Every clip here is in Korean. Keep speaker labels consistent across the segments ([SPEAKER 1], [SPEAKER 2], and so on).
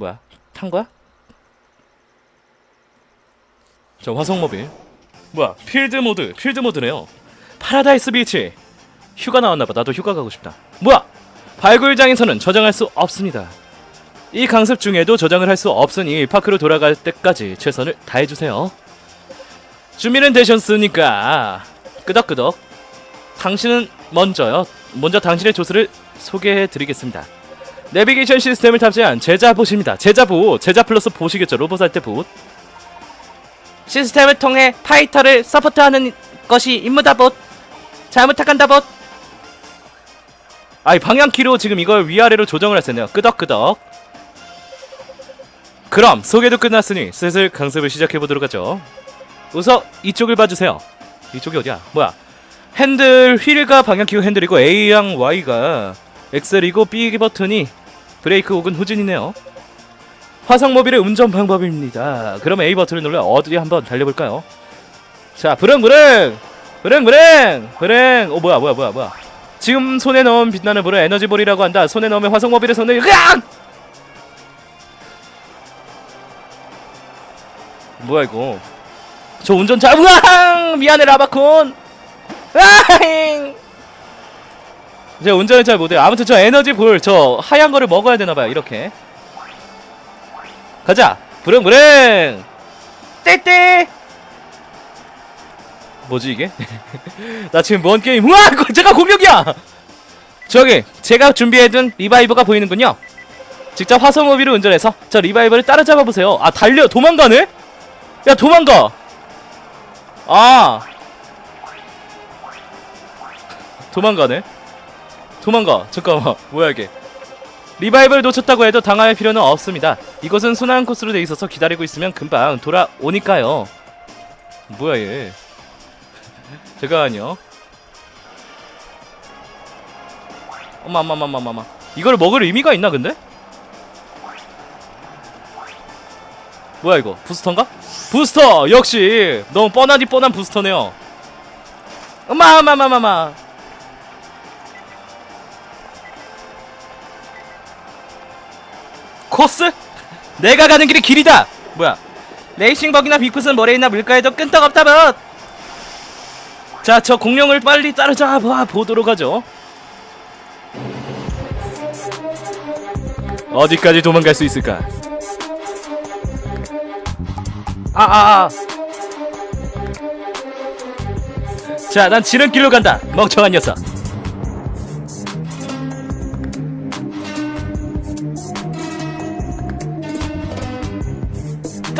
[SPEAKER 1] 뭐야? 탄 거야? 저 화성모빌. 뭐야? 필드 모드 필드 모드네요. 파라다이스 비치. 휴가 나왔나봐. 나도 휴가 가고 싶다. 뭐야? 발굴장에서는 저장할 수 없습니다. 이 강습 중에도 저장을 할 수 없으니 파크로 돌아갈 때까지 최선을 다해주세요. 준비는 되셨으니까. 끄덕끄덕. 당신은 먼저요. 먼저 당신의 조수를 소개해드리겠습니다 내비게이션 시스템을 탑재한 제자봇입니다. 제자봇 제자 플러스 보시겠죠? 로봇 할 때 봇
[SPEAKER 2] 시스템을 통해 파이터를 서포트하는 것이 임무다 봇. 잘 부탁한다 봇.
[SPEAKER 1] 아이 방향키로 지금 이걸 위아래로 조정을 했었네요. 끄덕끄덕. 그럼 소개도 끝났으니 슬슬 강습을 시작해 보도록 하죠. 우선 이쪽을 봐주세요. 이쪽이 어디야? 뭐야? 핸들 휠과 방향키가 핸들이고 A랑 Y가 엑셀이고 B 버튼이 브레이크 혹은 후진이네요 화성모빌의 운전 방법입니다 그럼 A 버튼을 눌러 어디 한번 달려볼까요 자 브릉브릉 브릉브릉 브릉 오 뭐야 뭐야 뭐야 뭐야 지금 손에 넣은 빛나는 볼을 에너지볼이라고 한다. 손에 넣으면 화성모빌의 손을 으악! 뭐야 이거? 저 운전자 으앙! 미안해 라바콘. 으앙! 제가 운전을 잘 못해요. 아무튼 저 에너지 볼 저 하얀 거를 먹어야 되나 봐요. 이렇게. 가자. 부릉부릉. 떼떼. 뭐지 이게? 나 지금 뭔 게임? 우와! 제가 공격이야! 저기 제가 준비해둔 리바이버가 보이는군요. 직접 화성모비를 운전해서 저 리바이버를 따라잡아 보세요. 아 달려 도망가네? 야 도망가. 아 도망가네. 도망가. 잠깐만 뭐야 이게? 리바이벌 놓쳤다고 해도 당할 필요는 없습니다. 이곳은 순환 코스로 돼 있어서 기다리고 있으면 금방 돌아오니까요. 뭐야 얘? 잠깐만요. 엄마 엄마 엄마 엄마 엄마 이걸 먹을 의미가 있나 근데? 뭐야 이거 부스터인가? 부스터 역시 너무 뻔하디 뻔한 부스터네요 엄마 엄마 엄마 엄마 코스? 내가 가는 길이 길이다 뭐야 레이싱버기나 빅풋은 모래 있나 물가에도 끈떡없다 뭐 자, 저 공룡을 빨리 따라잡아 보도록 하죠. 어디까지 도망갈 수 있을까? 아, 아, 아. 자, 난 지름길로 간다. 멍청한 녀석.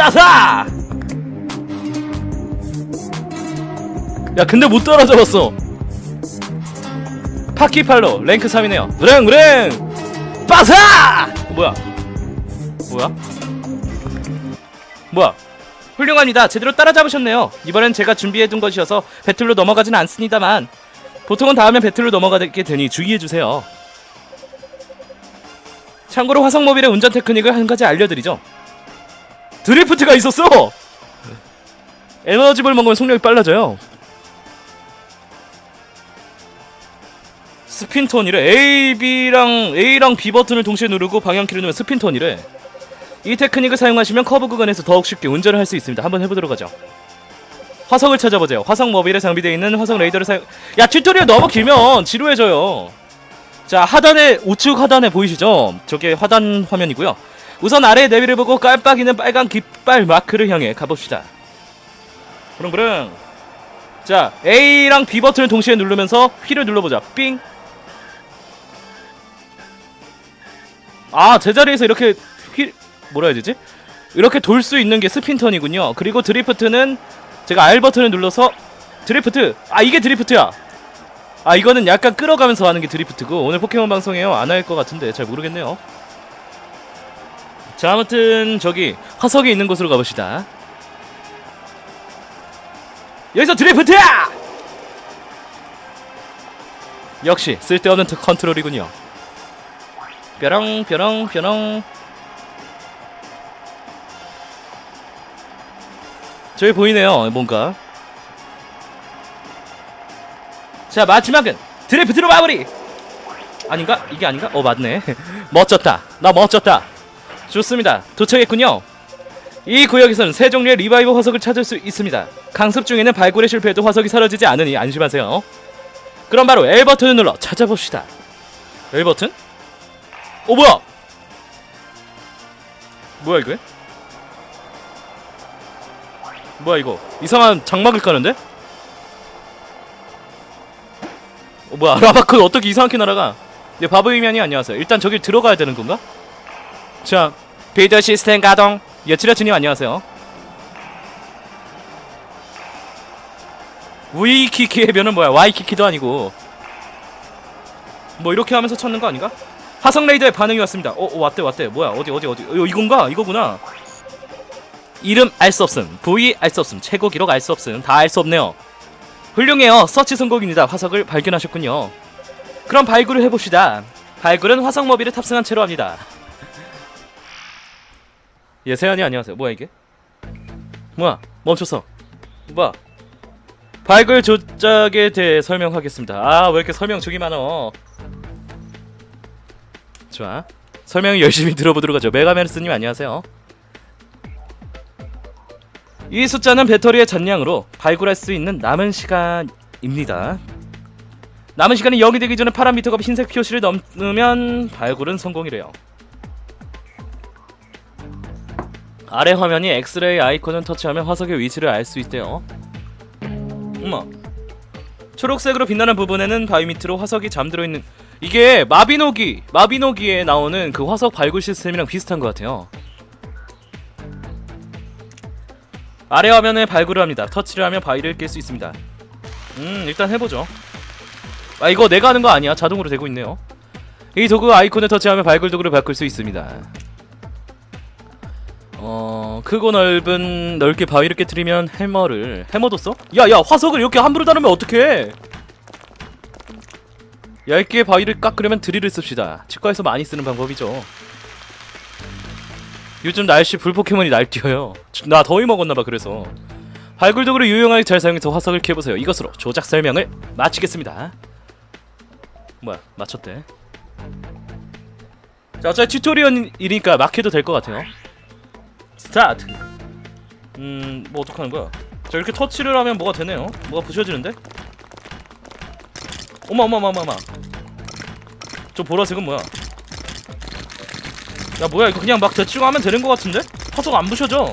[SPEAKER 1] 따사! 야 근데 못 따라잡았어. 파키팔로 랭크 3이네요. 무릉무릉! 빠사! 뭐야? 뭐야? 뭐야? 훌륭합니다. 제대로 따라잡으셨네요. 이번엔 제가 준비해둔 것이어서 배틀로 넘어가진 않습니다만 보통은 다음에 배틀로 넘어가게 되니 주의해주세요. 참고로 화성모빌의 운전 테크닉을 한 가지 알려드리죠 드리프트가 있었어! 에너지볼 먹으면 속력이 빨라져요. 스핀턴이래. A, B랑 A랑 B 버튼을 동시에 누르고 방향키를 누르면 스핀턴이래. 이 테크닉을 사용하시면 커브 구간에서 더욱 쉽게 운전을 할 수 있습니다. 한번 해보도록 하죠. 화성을 찾아보세요. 화성 모빌에 장비되어 있는 화성 레이더를 사용 야 튜토리얼 너무 길면 지루해져요. 자 하단에 우측 하단에 보이시죠? 저게 하단 화면이고요 우선 아래 내비를 보고 깜빡이는 빨간 깃발 마크를 향해 가봅시다 부릉부릉 자 A랑 B 버튼을 동시에 누르면서 휠을 눌러보자 삥 아 제자리에서 이렇게 휠 뭐라 해야 되지? 이렇게 돌 수 있는 게 스핀턴이군요. 그리고 드리프트는 제가 R 버튼을 눌러서 드리프트 아 이게 드리프트야. 아 이거는 약간 끌어가면서 하는 게 드리프트고 오늘 포켓몬 방송에요 안 할 것 같은데 잘 모르겠네요. 자 아무튼 저기 화석이 있는 곳으로 가봅시다. 여기서 드리프트야! 역시 쓸데없는 트- 컨트롤이군요. 뾰롱 뾰롱 뾰롱 저기 보이네요 뭔가 자 마지막은 드리프트로 마무리 아닌가? 이게 아닌가? 어 맞네 멋졌다 나 멋졌다 좋습니다. 도착했군요. 이 구역에서는 세 종류의 리바이브 화석을 찾을 수 있습니다. 강습 중에는 발굴에 실패해도 화석이 사라지지 않으니 안심하세요. 그럼 바로 L 버튼을 눌러 찾아봅시다. L 버튼? 어 뭐야? 뭐야 이거? 뭐야 이거? 이상한 장막을 까는데? 어 뭐야 라바크 어떻게 이상하게 날아가? 네 바보 이면이 안녕하세요. 일단 저기 들어가야 되는 건가? 자 빌드 시스템 가동. 여치라치님 안녕하세요. 위키키의 변은 뭐야? 와이키키도 아니고 뭐 이렇게 하면서 찾는 거 아닌가? 화성 레이더의 반응이 왔습니다. 어, 어 왔대 왔대. 뭐야? 어디 어디 어디? 어, 이건가? 이거구나. 이름 알 수 없음, 부위 알 수 없음, 최고 기록 알 수 없음, 다 알 수 없네요. 훌륭해요. 서치 성공입니다. 화석을 발견하셨군요. 그럼 발굴을 해봅시다. 발굴은 화성 모비를 탑승한 채로 합니다. 예, 세연이 안녕하세요. 뭐야 이게? 뭐야? 멈췄어. 뭐야? 발굴 조작에 대해 설명하겠습니다. 아, 왜 이렇게 설명 주기 많어? 좋아. 설명 열심히 들어보도록 하죠. 메가메르스님 안녕하세요. 이 숫자는 배터리의 잔량으로 발굴할 수 있는 남은 시간입니다. 남은 시간이 0이 되기 전에 파란 미터가 흰색 표시를 넘으면 발굴은 성공이래요. 아래 화면이 엑스레이 아이콘을 터치하면 화석의 위치를 알 수 있대요. 어머. 초록색으로 빛나는 부분에는 바위 밑으로 화석이 잠들어 있는 이게 마비노기 마비노기에 나오는 그 화석 발굴 시스템이랑 비슷한 것 같아요. 아래 화면에 발굴을 합니다. 터치를 하면 바위를 깰 수 있습니다. 음 일단 해보죠. 아 이거 내가 하는 거 아니야. 자동으로 되고 있네요. 이 도구 아이콘을 터치하면 발굴 도구를 바꿀 수 있습니다. 어 크고 넓은 넓게 바위를 깨뜨리면 해머를 해머도 써? 야야 화석을 이렇게 함부로 다루면 어떡해? 얇게 바위를 깎으려면 드릴을 씁시다. 치과에서 많이 쓰는 방법이죠. 요즘 날씨 불 포켓몬이 날뛰어요. 나 더위 먹었나봐 그래서. 발굴도구를 유용하게 잘 사용해서 화석을 캐보세요. 이것으로 조작 설명을 마치겠습니다. 뭐야 맞췄대. 자 어차피 튜토리얼이니까 막 해도 될 것 같아요. 스타트. 음, 뭐 어떡하는 거야? 자 이렇게 터치를 하면 뭐가 되네요. 뭐가 부셔지는데? 어머. 저 보라색은 뭐야? 야 뭐야 이거 그냥 막 대충 하면 되는 것 같은데? 화석 안 부셔져.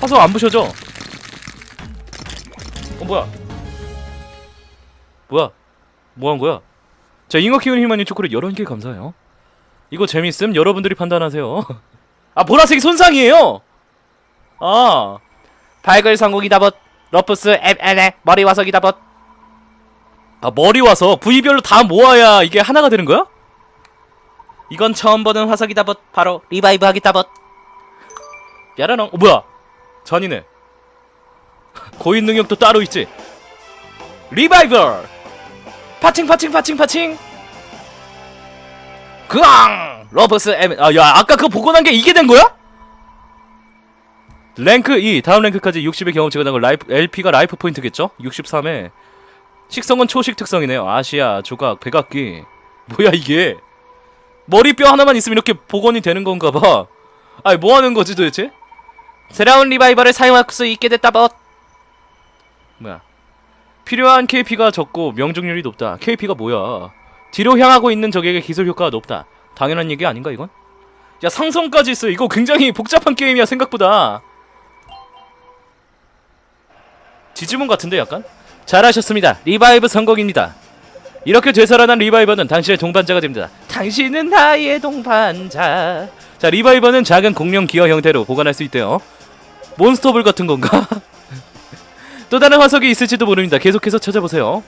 [SPEAKER 1] 화석 안 부셔져. 어 뭐야? 뭐야? 뭐 한 거야? 자 잉어 키우는 희망님 초콜릿 11개 감사해요. 이거 재밌음 여러분들이 판단하세요. 아 보라색이 손상이에요. 아
[SPEAKER 2] 발굴 성공이다 봇. 러프스 앱앱 머리 화석이다 봇.
[SPEAKER 1] 아 머리 와서 부위별로 다 모아야 이게 하나가 되는 거야?
[SPEAKER 2] 이건 처음 보는 화석이다 봇. 바로 리바이브 하겠다 봇.
[SPEAKER 1] 야라랑 어 뭐야 잔이네 고인 능력도 따로 있지 리바이벌 파칭 파칭 파칭 파칭 그앙 러버스 M 아야 아까 그거 보고 난 게 이게 된 거야? 랭크 2 다음 랭크까지 60의 경험치가 나고 라이프 LP가 라이프 포인트겠죠? 63에 식성은 초식 특성이네요 아시아 조각 백악기 뭐야 이게 머리뼈 하나만 있으면 이렇게 복원이 되는 건가 봐 아니 뭐 하는 거지 도대체?
[SPEAKER 2] 새로운 리바이버를 사용할 수 있게 됐다 봇.
[SPEAKER 1] 뭐야? 필요한 KP가 적고 명중률이 높다. KP가 뭐야? 뒤로 향하고 있는 적에게 기술 효과가 높다. 당연한 얘기 아닌가 이건? 야 상성까지 있어. 이거 굉장히 복잡한 게임이야 생각보다. 디지몬 같은데 약간? 잘하셨습니다. 리바이브 성공입니다. 이렇게 되살아난 리바이버는 당신의 동반자가 됩니다. 당신은 나의 동반자. 자, 리바이버는 작은 공룡 기어 형태로 보관할 수 있대요. 몬스터볼 같은 건가? 또 다른 화석이 있을지도 모릅니다. 계속해서 찾아보세요.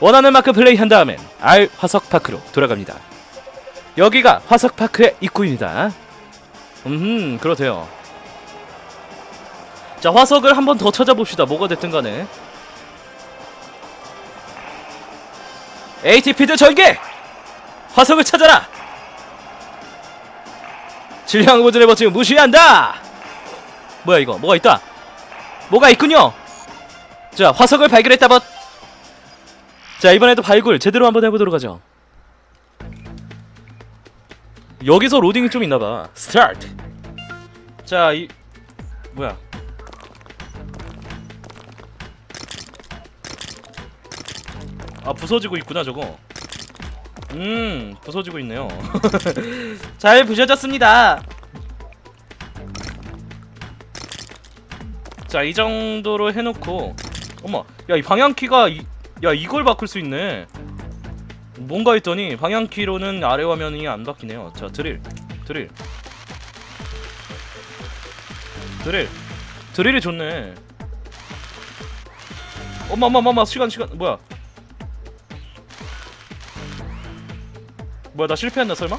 [SPEAKER 1] 원하는 만큼 플레이한 다음엔 R 화석 파크로 돌아갑니다. 여기가 화석 파크의 입구입니다. 음, 그렇대요. 자, 화석을 한 번 더 찾아봅시다. 뭐가 됐든 간에. ATP드 전개! 화석을 찾아라! 질량 보존의 버튼 무시한다! 뭐야 이거? 뭐가 있다? 뭐가 있군요! 자, 화석을 발견했다 벗! 자, 이번에도 발굴 제대로 한번 해보도록 하죠. 여기서 로딩이 좀 있나봐. 스타트 자 이 뭐야? 아 부서지고 있구나 저거. 음 부서지고 있네요.
[SPEAKER 2] 잘 부셔졌습니다.
[SPEAKER 1] 자 이 정도로 해놓고. 어머 야 이 방향키가 이, 야 이걸 바꿀 수 있네 뭔가 했더니 방향키로는 아래 화면이 안 바뀌네요. 자 드릴 드릴. 드릴. 드릴이 좋네. 어머 어머, 어머 시간 시간 뭐야? 뭐야 나 실패했나 설마?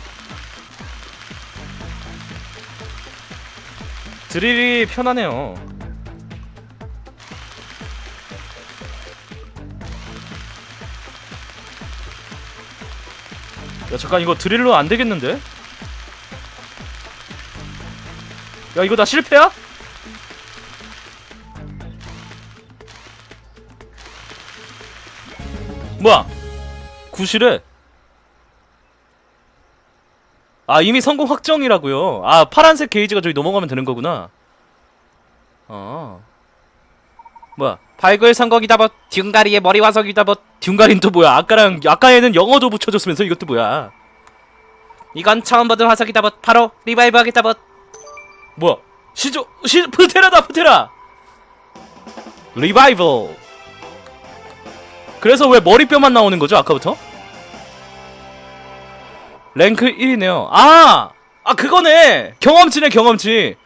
[SPEAKER 1] 드릴이 편하네요 야 잠깐 이거 드릴로 안 되겠는데? 야 이거 나 실패야? 뭐야? 구실에 아 이미 성공 확정이라고요. 아 파란색 게이지가 저기 넘어가면 되는 거구나. 아 뭐야?
[SPEAKER 2] 발굴 봇. 듀가리의 머리 화석이다 봇.
[SPEAKER 1] 듀가린 또 뭐야? 아까랑 아까 에는 영어도 붙여줬으면서 이것도 뭐야?
[SPEAKER 2] 이건 처음 보던 화석이다 봇. 바로 리바이브 하겠다 봇.
[SPEAKER 1] 뭐야? 시조 시 프테라다 프테라. 리바이벌. 그래서 왜 머리뼈만 나오는 거죠 아까부터? 랭크 1이네요. 아, 아 그거네. 경험치네 경험치.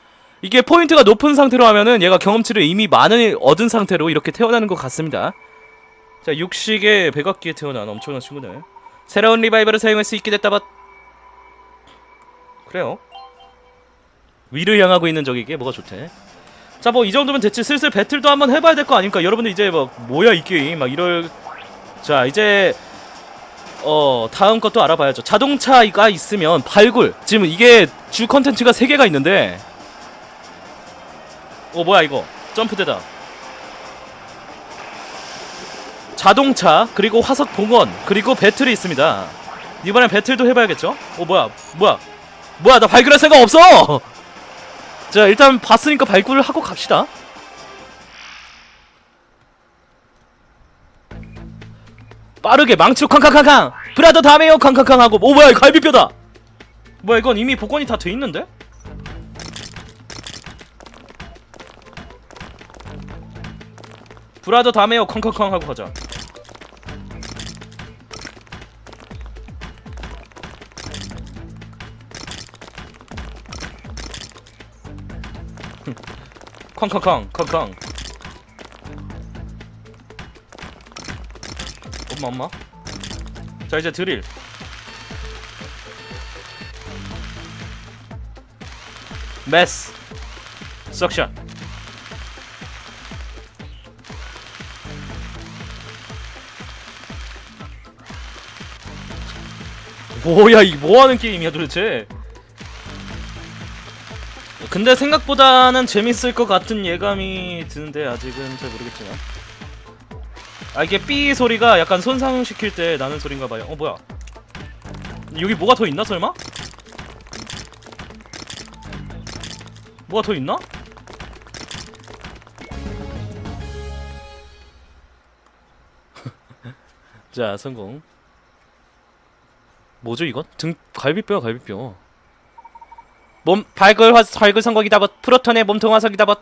[SPEAKER 1] 이게 포인트가 높은 상태로 하면은 얘가 경험치를 이미 많이 얻은 상태로 이렇게 태어나는 것 같습니다. 자, 육식의 백악기에 태어난 엄청난 친구네.
[SPEAKER 2] 새로운 리바이브를 사용할 수 있게 됐다 봇.
[SPEAKER 1] 그래요. 위를 향하고 있는 적에게 뭐가 좋대. 자, 뭐 이 정도면 됐지. 슬슬 배틀도 한번 해봐야 될 거 아닙니까? 여러분들 이제 막 뭐야 이 게임 막 이럴. 자, 이제 어 다음 것도 알아봐야죠. 자동차가 있으면 발굴. 지금 이게 주 컨텐츠가 세 개가 있는데. 어 뭐야 이거? 점프대다. 자동차 그리고 화석 봉원 그리고 배틀이 있습니다. 이번엔 배틀도 해봐야겠죠? 어 뭐야 뭐야? 뭐야 나 발굴할 생각 없어! 자 일단 봤으니까 발굴을 하고 갑시다. 빠르게 망치로 캉캉캉캉 브라더 다음에요 캉캉캉 하고 오 뭐야 이 갈비뼈다! 뭐야 이건 이미 복원이 다 돼 있는데? 브라더 다메요 컹컹컹 하고 가자. 컹컹컹 컹컹. 엄마 엄마? 자 이제 드릴. 메스. 석션. 뭐야 이 뭐하는 게임이야 도대체? 근데 생각보다는 재밌을 것 같은 예감이 드는데 아직은 잘 모르겠지만. 아 이게 삐 소리가 약간 손상시킬 때 나는 소린가 봐요. 어 뭐야? 여기 뭐가 더 있나 설마? 뭐가 더 있나? 자 성공 뭐죠 이건? 등 갈비뼈야 갈비뼈
[SPEAKER 2] 몸 발굴 화 발굴 성공이다 봇. 프로톤의 몸통 화석이다 봇.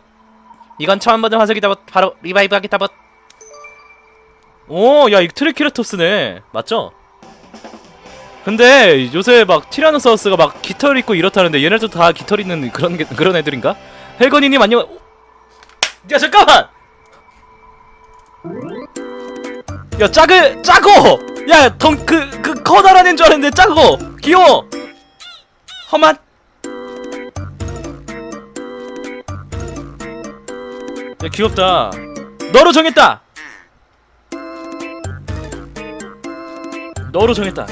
[SPEAKER 2] 이건 처음 보던 화석이다 봇. 바로 리바이브 하겠다 봇.
[SPEAKER 1] 오, 야, 이 트리키라톱스네. 맞죠? 근데 요새 막 티라노사우스가 막 깃털 있고 이렇다는데 얘네도 다 깃털 있는 그런 게- 그런 애들인가? 헬건이님 안녕. 야 잠깐만. 야 작을 짜고. 야덩그그 그 커다란 애인 줄 알았는데 짜고. 귀여워. 험한. 야 귀엽다. 너로 정했다. 너로 정했다.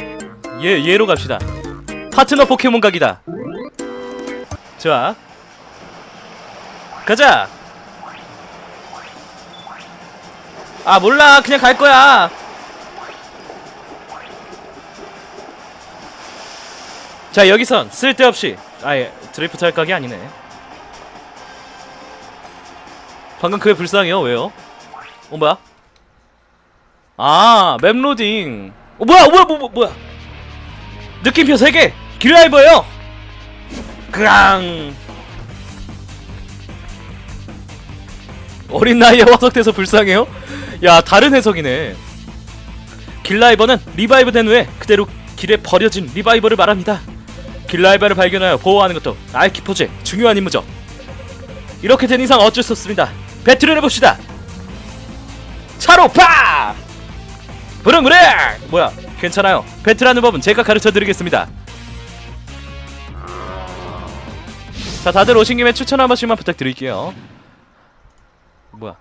[SPEAKER 1] 얘 얘로 갑시다. 파트너 포켓몬 각이다. 좋아. 가자. 아 몰라 그냥 갈 거야. 자 여기선 쓸데없이 아예 드리프트 할 각이 아니네. 방금 그게 불쌍해요. 왜요? 어 뭐야? 아 맵로딩. 어 뭐야 뭐야 뭐, 뭐, 뭐야? 느낌표 3개. 길라이버예요. 그랑. 어린 나이에 화석돼서 불쌍해요? 야 다른 해석이네. 길라이버는 리바이브 된 후에 그대로 길에 버려진 리바이버를 말합니다 길라이버를 발견하여 보호하는 것도 알키포즈의 중요한 임무죠. 이렇게 된 이상 어쩔 수 없습니다. 배틀을 해봅시다. 차로 파! 부릉부릉! 뭐야 괜찮아요. 배틀하는 법은 제가 가르쳐드리겠습니다. 자 다들 오신 김에 추천 한 번씩만 부탁드릴게요. 뭐야.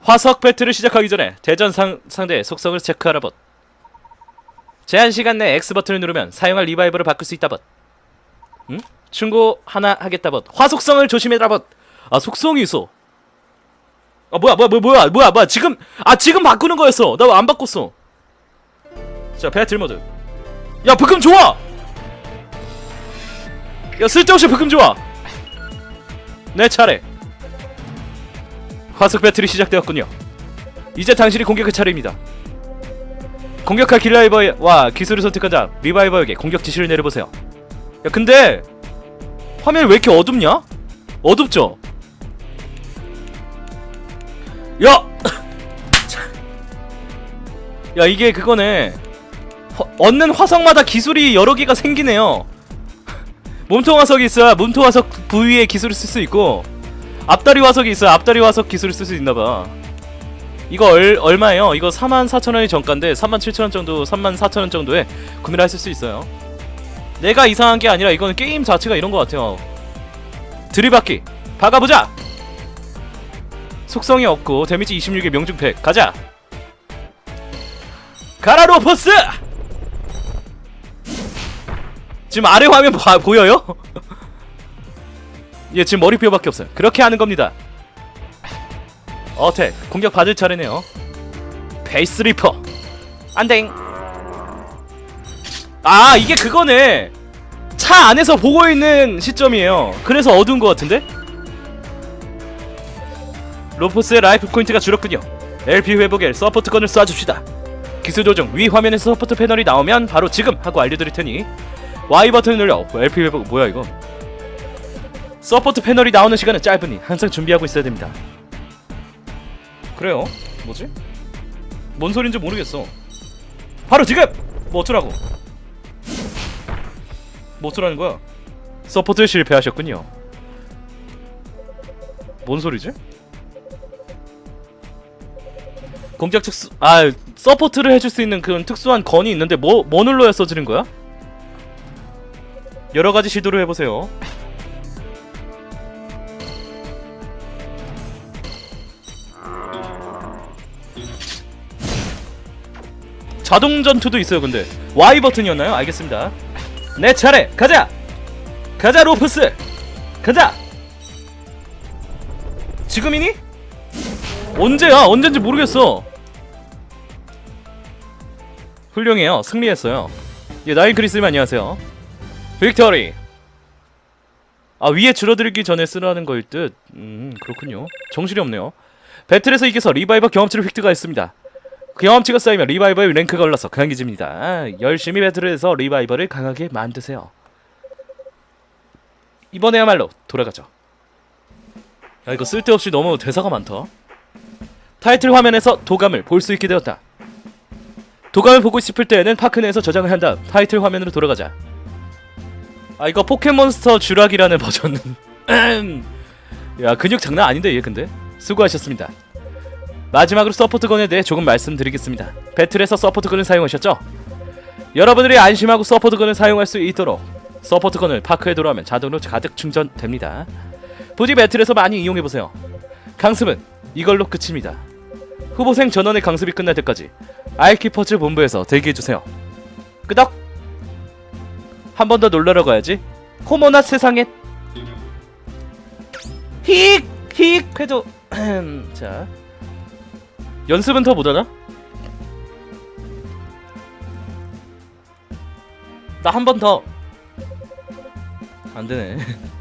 [SPEAKER 1] 화석 배틀을 시작하기 전에 대전 상, 상대의 속성을 체크하라 봇 제한 시간 내 X 버튼을 누르면 사용할 리바이버를 바꿀 수 있다 봇. 응? 충고 하나 하겠다 봇. 화속성을 조심해라 봇아 속성이 있어. 아 뭐야 뭐야 뭐야 뭐야 뭐야 뭐야. 지금 아 지금 바꾸는 거였어. 나왜안 바꿨어. 자 배틀 모드. 야 브금 좋아! 야 쓸데없이 브금 좋아. 내 차례. 화석 배틀이 시작되었군요. 이제 당신이 공격할 차례입니다 공격할 길라이버와 기술을 선택한 자 리바이버에게 공격 지시를 내려보세요 야 근데 화면이 왜 이렇게 어둡냐? 어둡죠? 야! 야 이게 그거네 허- 얻는 화석마다 기술이 여러 개가 생기네요 몸통 화석이 있어야 몸통 화석 부위에 기술을 쓸 수 있고 앞다리 화석이 있어야 앞다리 화석 기술을 쓸 수 있나봐 이거 얼, 얼마예요? 이거 44,000원이 정가인데 37,000원 정도 34,000원 정도에 구매를 하실 수 있어요. 내가 이상한 게 아니라 이거는 게임 자체가 이런 것 같아요. 들이받기. 박아보자! 속성이 없고 데미지 26의 명중 팩. 가자! 가라 로퍼스! 지금 아래 화면 봐, 보여요? 얘 지금 머리뼈밖에 없어요. 그렇게 하는 겁니다 어택 공격 받을 차례네요. 베이스 리퍼. 안댕. 아 이게 그거네. 차 안에서 보고 있는 시점이에요. 그래서 어두운 것 같은데? 로포스의 라이프 포인트가 줄었군요. LP 회복에 서포트건을 쏴줍시다. 기술 조정 위 화면에서 서포트 패널이 나오면 바로 지금 하고 알려드릴 테니 Y 버튼을 눌러. LP 회복 뭐야 이거? 서포트 패널이 나오는 시간은 짧으니 항상 준비하고 있어야 됩니다 그래요 뭐지? 뭔 소린지 모르겠어 바로 지금! 뭐 어쩌라고 뭐 어쩌라는 거야 서포트에 실패하셨군요 뭔 소리지? 공격 특수 아 서포트를 해줄 수 있는 그런 특수한 건이 있는데 뭐뭐 눌러야 써지는 거야? 여러 가지 시도를 해보세요. 자동 전투도 있어요. 근데 Y 버튼이었나요? 알겠습니다. 내 차례 가자. 가자 로프스. 가자. 지금이니? 언제야? 언젠지 모르겠어. 훌륭해요. 승리했어요. 예, 나인 크리스님 안녕하세요. 빅토리. 아 위에 줄어들기 전에 쓰라는 거일 듯. 음 그렇군요. 정신이 없네요. 배틀에서 이겨서 리바이버 경험치를 획득하였습니다. 경험치가 쌓이면 리바이버의 랭크가 올라서 강해집니다. 아, 열심히 배틀을 해서 리바이버를 강하게 만드세요. 이번에야말로 돌아가죠. 야 이거 쓸데없이 너무 대사가 많다. 타이틀 화면에서 도감을 볼 수 있게 되었다. 도감을 보고 싶을 때에는 파크 내에서 저장을 한 다음 타이틀 화면으로 돌아가자. 아 이거 포켓몬스터 쥬락이라는 버전은 야 근육 장난 아닌데 얘 근데 수고하셨습니다. 마지막으로 서포트건에 대해 조금 말씀드리겠습니다. 배틀에서 서포트건을 사용하셨죠? 여러분들이 안심하고 서포트건을 사용할 수 있도록 서포트건을 파크에 돌아오면 자동으로 가득 충전됩니다. 부디 배틀에서 많이 이용해보세요. 강습은 이걸로 끝입니다. 후보생 전원의 강습이 끝날 때까지 알키퍼즈 본부에서 대기해주세요. 끄덕! 한 번 더 놀러러 가야지. 호모나 세상에 힉! 힉! 해도 자 연습은 더 못하나? 나 한 번 더! 안 되네.